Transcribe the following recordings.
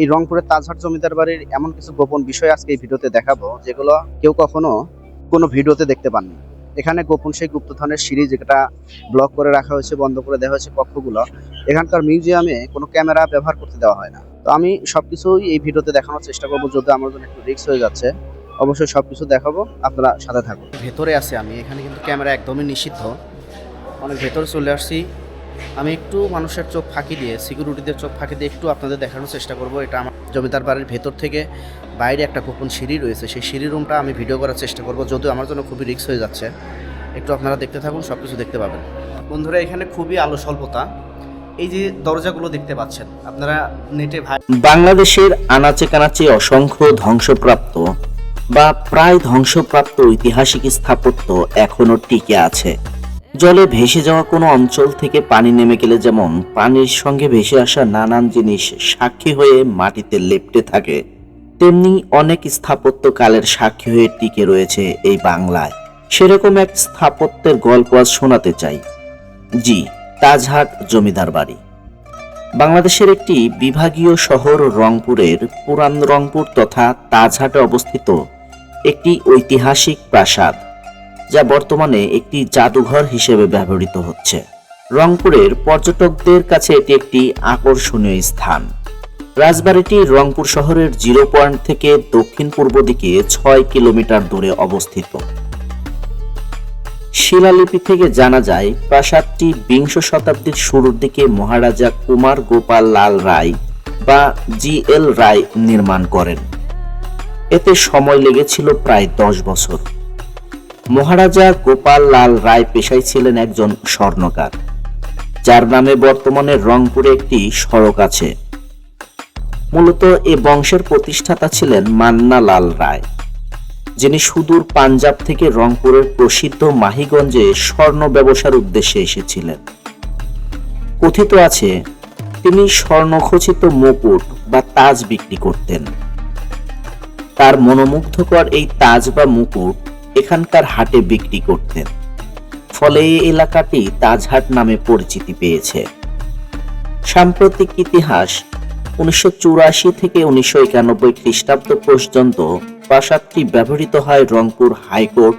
এই রংপুরের তাজহাট জমিদার বাড়ির এমন কিছু গোপন বিষয় আজকে এই ভিডিওতে দেখাবো, যেগুলো কেউ কখনো কোনো ভিডিওতে দেখতে পাননি। এখানে গোপন সেই গুপ্তধনের সিঁড়ি যেটা ব্লক করে রাখা হয়েছে, বন্ধ করে দেওয়া হয়েছে কক্ষগুলো, এখানকার মিউজিয়ামে কোনো ক্যামেরা ব্যবহার করতে দেওয়া হয় না। তো আমি সব কিছুই এই ভিডিওতে দেখানোর চেষ্টা করব যদি আমার জন্য একটু রিস্ক হয়ে যাচ্ছে। অবশ্যই সব কিছু দেখাবো, আপনারা সাথে থাকুন। ভেতরে আছে আমি, এখানে কিন্তু ক্যামেরা একদমই নিষিদ্ধ। অনেক ভেতরে চলে আসছি। আমি একটু মানুষের চোখ ফাঁকি দিয়ে সিকিউরিটিদের চোখ ফাঁকি দিয়ে একটু আপনাদের দেখানোর চেষ্টা করব। এটা আমার জমিদার বাড়ির ভেতর থেকে বাইরে একটা গোপন সিঁড়ি রয়েছে। সেই সিঁড়ি রুমটা আমি ভিডিও করার চেষ্টা করব, যদিও আমার জন্য খুবই রিস্ক হয়ে যাচ্ছে। একটু আপনারা দেখতে থাকুন সব কিছু দেখতে পাবেন। বন্ধুরা, এখানে খুবই আলো স্বল্পতা। এই যে দরজাগুলো দেখতে পাচ্ছেন, আপনারা নেটে বাংলাদেশের আনাচে কানাচে অসংখ্য ধ্বংসপ্রাপ্ত বা প্রায় ধ্বংসপ্রাপ্ত ঐতিহাসিক স্থাপত্য এখনও টিকে আছে। জলে ভেসে যাওয়া কোনো অঞ্চল থেকে পানি নেমে গেলে যেমন পানির সঙ্গে ভেসে আসা নানান জিনিস সাক্ষী হয়ে মাটিতে লেপ্টে থাকে, তেমনি অনেক স্থাপত্য কালের সাক্ষী হয়ে টিকে রয়েছে এই বাংলায়। সেরকম এক স্থাপত্যের গল্প আজ শোনাতে চাই। জি, তাজহাট জমিদার বাড়ি। বাংলাদেশের একটি বিভাগীয় শহর রংপুরের পুরান রংপুর তথা তাজহাটে অবস্থিত একটি ঐতিহাসিক প্রাসাদ। যা বর্তমানে একটি জাদুঘর হিসেবে ব্যবহৃত হচ্ছে। রংপুরের পর্যটকদের কাছে এটি একটি আকর্ষণীয় স্থান। রাজবাড়িটি রংপুর শহরের জিরো পয়েন্ট থেকে দক্ষিণ পূর্ব দিকে ছয় কিলোমিটার দূরে অবস্থিত। শিলালিপি থেকে জানা যায়, প্রাসাদটি বিংশ শতাব্দীর শুরুর দিকে মহারাজা কুমার গোপাল লাল রায় বা জি এল রায় নির্মাণ করেন। এতে সময় লেগেছিল প্রায় দশ বছর। মহারাজা গোপাল লাল রায় পেশায় ছিলেন একজন স্বর্ণকার, যার নামে বর্তমানে রংপুরে একটি সড়ক আছে। মূলত এ বংশের প্রতিষ্ঠাতা ছিলেন মান্না লাল রায়, যিনি সুদূর পাঞ্জাব থেকে রংপুরের প্রসিদ্ধ মাহিগঞ্জে স্বর্ণ ব্যবসার উদ্দেশ্যে এসেছিলেন। কথিত আছে, তিনি স্বর্ণখচিত মুকুট বা তাজ বিক্রি করতেন। তার মনোমুগ্ধকর এই তাজ বা মুকুট এখানকার হাটে বিক্রি করতেন। ফলে এই এলাকাটি তাজহাট নামে পরিচিতি পেয়েছে। সাম্প্রতিক ইতিহাস উনিশশো থেকে উনিশশো একানব্বই খ্রিস্টাব্দ পর্যন্ত প্রাসাদটি ব্যবহৃত হয় রংপুর হাইকোর্ট,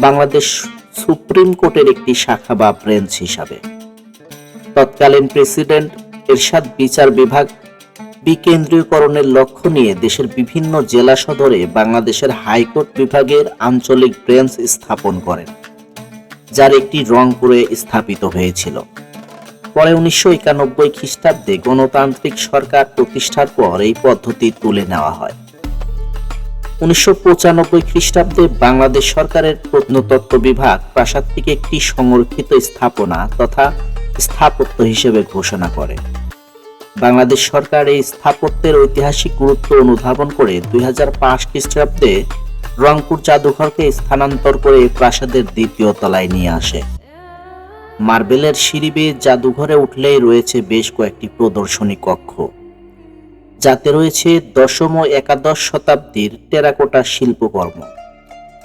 বাংলাদেশ সুপ্রিম কোর্টের একটি শাখা বা ব্রেঞ্চ হিসাবে। তৎকালীন প্রেসিডেন্ট এরশাদ বিচার বিভাগ বিকেন্দ্রীয়করণের লক্ষ্য নিয়ে দেশের বিভিন্ন জেলা সদরে বাংলাদেশের হাইকোর্ট বিভাগের আঞ্চলিক ব্রেঞ্চ স্থাপন করেন, যার একটি রংপুরে স্থাপিত হয়েছিল। পরে উনিশশো একানব্বই খ্রিস্টাব্দে গণতান্ত্রিক সরকার প্রতিষ্ঠার পর এই পদ্ধতি তুলে নেওয়া হয়। উনিশশো পঁচানব্বই খ্রিস্টাব্দে বাংলাদেশ সরকারের প্রত্নতত্ত্ব বিভাগ প্রাসাদটিকে একটি সংরক্ষিত স্থাপনা তথা স্থাপত্য হিসেবে ঘোষণা করে। বাংলাদেশ সরকার এই স্থাপত্যের ঐতিহাসিক গুরুত্ব অনুধাবন করে দুই হাজার পাঁচ খ্রিস্টাব্দে রংপুর জাদুঘরকে স্থানান্তর করে প্রাসাদের দ্বিতীয় তলায় নিয়ে আসে। মার্বেলের সিঁড়ি জাদুঘরে উঠলেই রয়েছে বেশ কয়েকটি প্রদর্শনী কক্ষ। যাতে রয়েছে দশম ও একাদশ শতাব্দীর টেরাকোটা শিল্পকর্ম।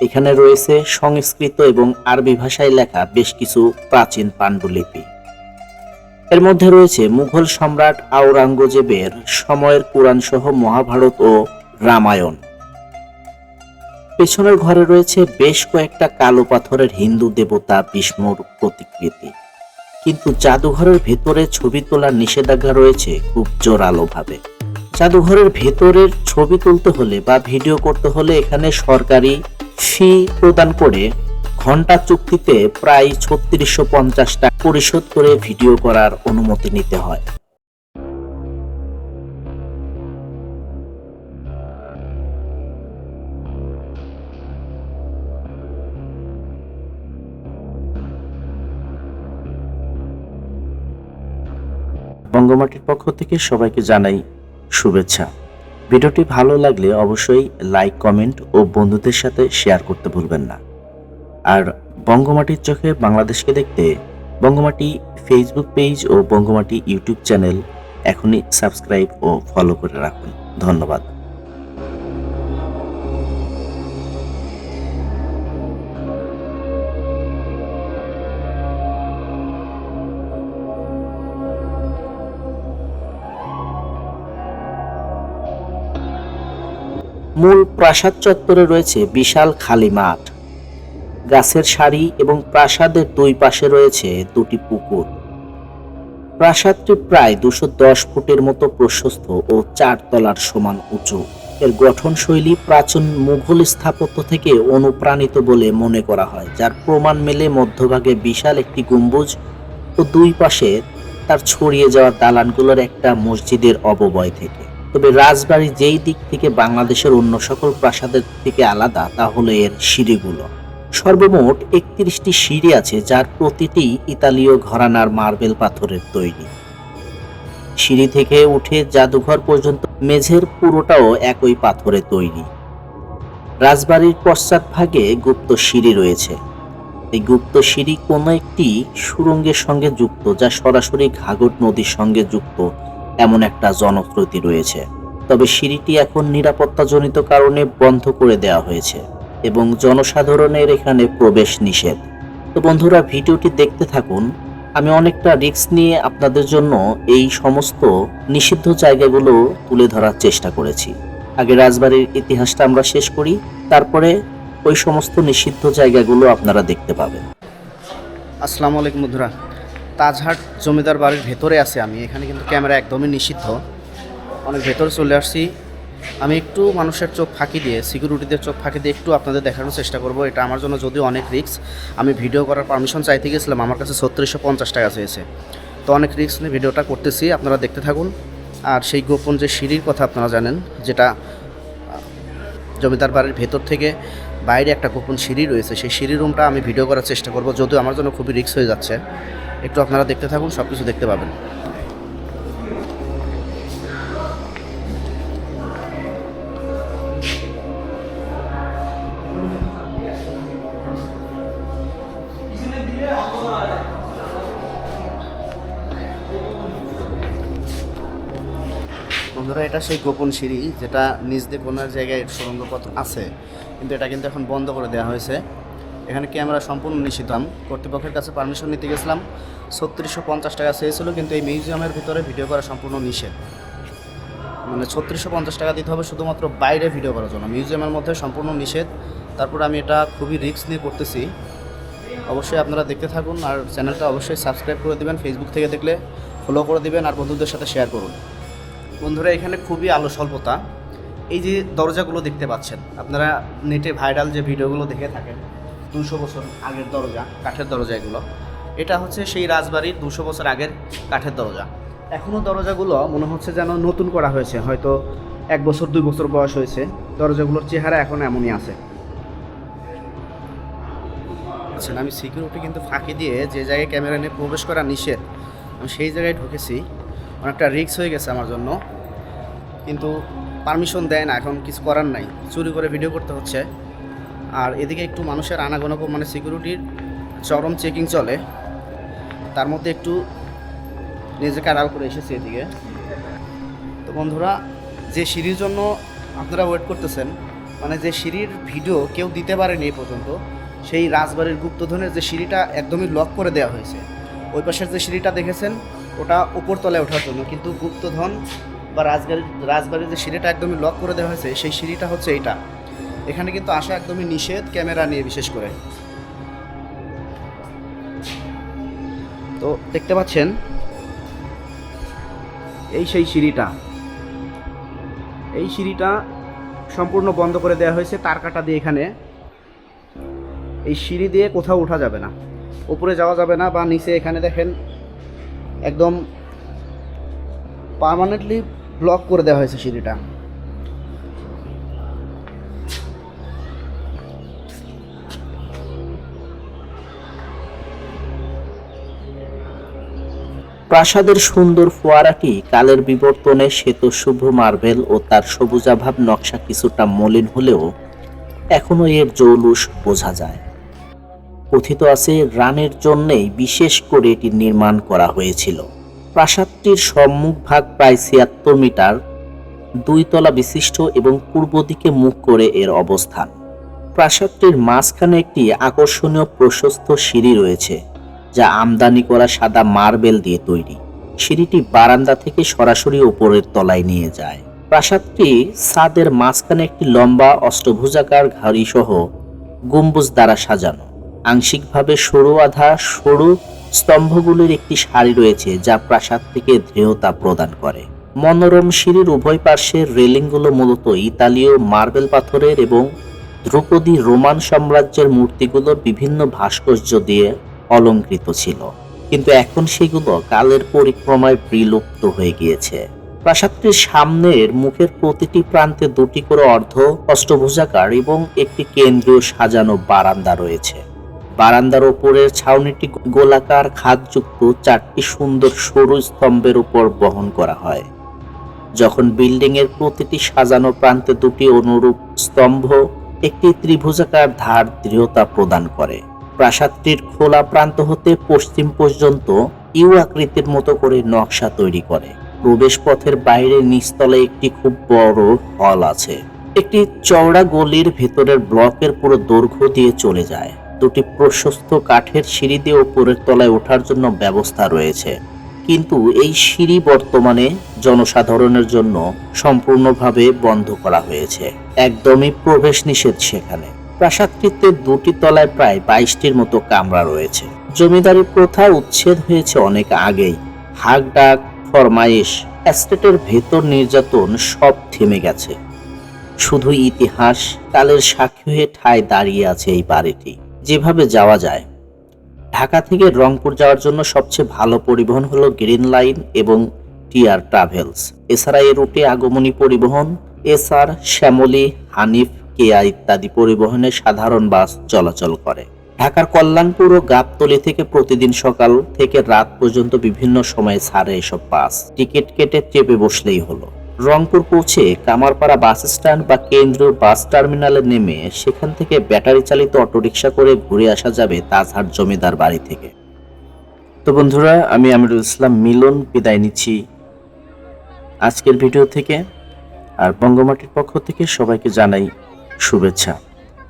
এখানে রয়েছে সংস্কৃত এবং আরবি ভাষায় লেখা বেশ কিছু প্রাচীন পাণ্ডুলিপি। এর মধ্যে রয়েছে মুঘল সম্রাট আওরঙ্গজেবের সময়ের কোরআন সহ মহাভারত ও রামায়ণ। পেছনের ঘরে রয়েছে বেশ কয়েকটা কালো পাথরের হিন্দু দেবতা বিষ্ণুর প্রতিকৃতি। কিন্তু জাদুঘরের ভেতরে ছবি তোলার নিষেধাজ্ঞা রয়েছে খুব জোরালোভাবে। জাদুঘরের ভেতরের ছবি তুলতে হলে বা ভিডিও করতে হলে এখানে সরকারি ফি প্রদান করে ঘণ্টা চুক্তিতে প্রায় ছত্রিশশো পঞ্চাশ টাকা পরিশোধ করে ভিডিও করার অনুমতি নিতে হয়। বঙ্গমাটির পক্ষ থেকে সবাইকে জানাই শুভেচ্ছা। ভিডিওটি ভালো লাগলে অবশ্যই লাইক, কমেন্ট ও বন্ধুদের সাথে শেয়ার করতে ভুলবেন না। আর বঙ্গমাটির চোখে বাংলাদেশকে দেখতে বঙ্গমাটি ফেসবুক পেজ ও বঙ্গমাটি ইউটিউব চ্যানেল এখনই সাবস্ক্রাইব ও ফলো করে রাখুন। ধন্যবাদ। মূল প্রাসাদ চত্বরে রয়েছে বিশাল খালি মাঠ। গাছের সারি এবং প্রাসাদের দুই পাশে রয়েছে দুটি পুকুর। প্রাসাদটি প্রায় দুশো দশ ফুটের মতো প্রশস্ত ও চার তলার সমান উঁচু। এর গঠনশৈলী প্রাচীন মুঘল স্থাপত্য থেকে অনুপ্রাণিত বলে মনে করা হয়, যার প্রমাণ মেলে মধ্যভাগে বিশাল একটি গম্বুজ ও দুই পাশে তার ছড়িয়ে যাওয়া দালানগুলোর একটা মসজিদের অববয় থেকে। তবে রাজবাড়ি যেই দিক থেকে বাংলাদেশের অন্য সকল প্রাসাদের থেকে আলাদা, তা হলো এর সিঁড়িগুলো। সর্বমোট একত্রিশটি সিঁড়ি আছে, যার প্রতিটি ইতালীয় ঘরানার মার্বেল পাথরের তৈরি। সিঁড়ি থেকে উঠে জাদুঘর পর্যন্ত মেঝের পুরোটাও একই পাথরে তৈরি। রাজবাড়ির পশ্চাৎভাগে গুপ্ত সিঁড়ি রয়েছে। এই গুপ্ত সিঁড়ি কোনো একটি সুরঙ্গের সঙ্গে যুক্ত, যা সরাসরি ঘাঘট নদীর সঙ্গে যুক্ত, এমন একটা জনশ্রুতি রয়েছে। তবে সিঁড়িটি এখন নিরাপত্তাজনিত কারণে বন্ধ করে দেওয়া হয়েছে। এবং জনসাধারণের এখানে প্রবেশ নিষেধ। তো বন্ধুরা, ভিডিওটি দেখতে থাকুন। আমি অনেকটা রিস্ক নিয়ে আপনাদের জন্য এই সমস্ত নিষিদ্ধ জায়গাগুলো তুলে ধরার চেষ্টা করেছি। আগে রাজবাড়ির ইতিহাসটা আমরা শেষ করি, তারপরে ওই সমস্ত নিষিদ্ধ জায়গাগুলো আপনারা দেখতে পাবেন। আসসালামু আলাইকুম বন্ধুরা। তাজহাট জমিদার বাড়ির ভেতরে আছি আমি। এখানে কিন্তু ক্যামেরা একদমই নিষিদ্ধ। অনেক ভেতরে চলে আসছি। আমি একটু মানুষের চোখ ফাঁকি দিয়ে সিকিউরিটিদের চোখ ফাঁকি দিয়ে একটু আপনাদের দেখানোর চেষ্টা করব। এটা আমার জন্য যদিও অনেক রিস্ক আমি ভিডিও করার পারমিশন চাইতে গেছিলাম, আমার কাছে ছত্রিশশো পঞ্চাশ টাকা চেয়েছে। তো অনেক রিস্ক নিয়ে ভিডিওটা করতেছি, আপনারা দেখতে থাকুন। আর সেই গোপন যে সিঁড়ির কথা আপনারা জানেন, যেটা জমিদার বাড়ির ভেতর থেকে বাইরে একটা গোপন সিঁড়ি রয়েছে, সেই সিঁড়ি রুমটা আমি ভিডিও করার চেষ্টা করব, যদিও আমার জন্য খুবই রিস্ক হয়ে যাচ্ছে। একটু আপনারা দেখতে থাকুন সব কিছু দেখতে পাবেন। বন্ধুরা, এটা সেই গোপন সিঁড়ি যেটা নিজ দিয়ে কোনার জায়গায় সুরঙ্গপথ আছে, কিন্তু এটা কিন্তু এখন বন্ধ করে দেওয়া হয়েছে। এখানে ক্যামেরা সম্পূর্ণ নিষিদ্ধ। কর্তৃপক্ষের কাছে পারমিশন নিতে গেছিলাম, ছত্রিশশো পঞ্চাশ টাকা চেয়েছিল, কিন্তু এই মিউজিয়ামের ভিতরে ভিডিও করা সম্পূর্ণ নিষেধ। মানে ছত্রিশশো পঞ্চাশ টাকা দিতে হবে শুধুমাত্র বাইরে ভিডিও করার জন্য। মিউজিয়ামের মধ্যে সম্পূর্ণ নিষেধ। তারপর আমি এটা খুবই রিস্ক নিয়ে করতেছি। অবশ্যই আপনারা দেখতে থাকুন, আর চ্যানেলটা অবশ্যই সাবস্ক্রাইব করে দিবেন, ফেসবুক থেকে দেখলে ফলো করে দিবেন, আর বন্ধুদের সাথে শেয়ার করুন। বন্ধুরা, এখানে খুবই আলো স্বল্পতা। এই যে দরজাগুলো দেখতে পাচ্ছেন, আপনারা নেটে ভাইরাল যে ভিডিওগুলো দেখে থাকেন, দুশো বছর আগের দরজা, কাঠের দরজা এগুলো। এটা হচ্ছে সেই রাজবাড়ির দুশো বছর আগের কাঠের দরজা। এখনও দরজাগুলো মনে হচ্ছে যেন নতুন করা হয়েছে, হয়তো এক বছর, দুই বছর বয়স হয়েছে। দরজাগুলোর চেহারা এখন এমনই আছে। আচ্ছা আমি সিকিউরিটি কিন্তু ফাঁকি দিয়ে যে জায়গায় ক্যামেরা নিয়ে প্রবেশ করা নিষেধ, আমি সেই জায়গায় ঢুকেছি। অনেকটা রিস্ক হয়ে গেছে আমার জন্য। কিন্তু পারমিশন দেয় না, এখন কিছু করার নাই। চুরি করে ভিডিও করতে হচ্ছে। আর এদিকে একটু মানুষের আনাগোনাগো মানে সিকিউরিটির চরম চেকিং চলে। তার মধ্যে একটু নিজেকে আড়াল করে এসেছি এদিকে। তো বন্ধুরা, যে সিঁড়ির জন্য আপনারা ওয়েট করতেছেন মানে যে সিঁড়ির ভিডিও কেউ দিতে পারেনি এই পর্যন্ত, সেই রাজবাড়ির গুপ্তধনের যে সিঁড়িটা একদমই লক করে দেওয়া হয়েছে। ওই পাশের যে সিঁড়িটা দেখেছেন ওটা উপর তলায় ওঠার জন্য। কিন্তু গুপ্তধন বা রাজবাড়ির রাজবাড়ির যে সিঁড়িটা একদমই লক করে দেওয়া হয়েছে, সেই সিঁড়িটা হচ্ছে এইটা। এখানে কিন্তু আসা একদমই নিষেধ ক্যামেরা নিয়ে বিশেষ করে। তো দেখতে পাচ্ছেন, এই সেই সিঁড়িটা। এই সিঁড়িটা সম্পূর্ণ বন্ধ করে দেওয়া হয়েছে তার কাটা দিয়ে এখানে। এই সিঁড়ি দিয়ে কোথাও ওঠা যাবে না। উপরে যাওয়া যাবে না বা নিচে এখানে দেখেন একদম পার্মানেন্টলি ব্লক করে দেওয়া হয়েছে সিঁড়িটা। প্রাসাদের সুন্দর ফোয়ারাটি কালের বিবর্তনে শ্বেত শুভ্র মার্বেল ও তার সবুজাভাব নকশা কিছুটা মলিন হলেও এখনও এর জৌলুস বোঝা যায়। কথিত আছে, রানের জন্যেই বিশেষ করে এটি নির্মাণ করা হয়েছিল। প্রাসাদটির সম্মুখ ভাগ প্রায় ছিয়াত্তর মিটার, দুই তলা বিশিষ্ট এবং পূর্ব দিকে মুখ করে এর অবস্থান। প্রাসাদটির মাঝখানে একটি আকর্ষণীয় প্রশস্ত সিঁড়ি রয়েছে, যা আমদানি করা সাদা মার্বেল দিয়ে তৈরি। সিঁড়িটি বারান্দা থেকে সরাসরি উপরের তলায় নিয়ে যায়। প্রাসাদটি ছাদের মাঝখানে একটি লম্বা অষ্টভুজাকার ঘাড়ি সহ গম্বুজ দ্বারা সাজানো। আংশিকভাবে সরু আধা, সরু স্তম্ভগুলির একটি সারি রয়েছে যা প্রাসাদটিকে দৃঢ়তা প্রদান করে। মনোরম সিঁড়ির উভয় পার্শ্বের রেলিংগুলো মূলত ইতালীয় মার্বেল পাথরের এবং ধ্রুপদী রোমান সাম্রাজ্যের মূর্তিগুলো বিভিন্ন ভাস্কর্য দিয়ে অলঙ্কৃত ছিল। কিন্তু এখন সেগুলো কালের পরিক্রমায় বিলুপ্ত হয়ে গিয়েছে। প্রাসাদটির সামনের মুখের প্রতিটি প্রান্তে দুটি করে অর্ধ অষ্টভুজাকার এবং একটি কেন্দ্রীয় সাজানো বারান্দা রয়েছে। বারান্দার ওপরের ছাউনিটি গোলাকার খাদযুক্ত চারটি সুন্দর সরু স্তম্ভের উপর বহন করা হয়। যখন বিল্ডিং এর প্রতিটি সাজানো প্রান্তে দুটি অনুরূপ স্তম্ভ, একটি ত্রিভুজাকার ধার দৃঢ়তা প্রদান করে। প্রাসাদটির খোলা প্রান্ত হতে পশ্চিম পর্যন্ত ইউ আকৃতির মতো করে নকশা তৈরি করে। প্রবেশ পথের বাইরে নিচতলে একটি খুব বড় হল আছে। একটি চওড়া গলির ভেতরের ব্লকের পুরো দৈর্ঘ্য দিয়ে চলে যায়। দুটি প্রশস্ত কাঠের সিঁড়ি দিয়ে উপরের তলায় ওঠার জন্য ব্যবস্থা রয়েছে। কিন্তু এই সিঁড়ি বর্তমানে জনসাধারণের জন্য সম্পূর্ণভাবে বন্ধ করা হয়েছে। একদমই প্রবেশ নিষেধ সেখানে। প্রাসাদটিতে দুটি তলায় প্রায় বাইশটির মতো কামরা রয়েছে। জমিদারি প্রথা উচ্ছেদ হয়েছে অনেক আগেই। হাক ডাক ফরমাইশ অ্যাস্টেটের ভেতর নির্যাতন সব থেমে গেছে। শুধু ইতিহাস কালের সাক্ষী হয়ে ঠায় দাঁড়িয়ে আছে এই বাড়িটি। যেভাবে যাওয়া যায়। ঢাকা থেকে রংপুর যাওয়ার জন্য সবচেয়ে ভালো পরিবহন হলো গ্রিন লাইন এবং টিআর ট্রাভেলস। এছাড়া এই রুটে আগমনী পরিবহন, এসআর, শ্যামলী, হানিফ কেয়া ইত্যাদি পরিবহনে সাধারণ বাস চলাচল করে। ঢাকার কল্যাণপুর ও গাবতলি থেকে প্রতিদিন সকাল থেকে রাত পর্যন্ত বিভিন্ন সময়ে ছাড়ে এসব বাস। টিকিট কেটে চেপে বসলেই হলো। রংপুর পৌঁছে কামারপাড়া বাস স্ট্যান্ড বা কেন্দ্রীয় বাস টার্মিনালে নেমে সেখান থেকে ব্যাটারি চালিত অটোরিকশা করে ঘুরে আসা যাবে তাজহাট জমিদার বাড়ি থেকে। তো বন্ধুরা, আমি আমিরুল ইসলাম, মিলন, বিদায় নিচ্ছি আজকের ভিডিও থেকে। আর বঙ্গমাটির পক্ষ থেকে সবাইকে জানাই শুভেচ্ছা।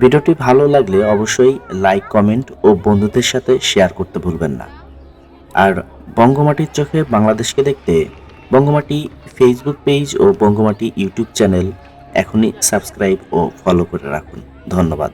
ভিডিওটি ভালো লাগলে অবশ্যই লাইক, কমেন্ট ও বন্ধুদের সাথে শেয়ার করতে ভুলবেন না। আর বঙ্গমাটির চোখে বাংলাদেশকে দেখতে বঙ্গমাটি ফেসবুক পেজ ও বঙ্গমাটি ইউটিউব চ্যানেল এখনই সাবস্ক্রাইব ও ফলো করে রাখুন। ধন্যবাদ।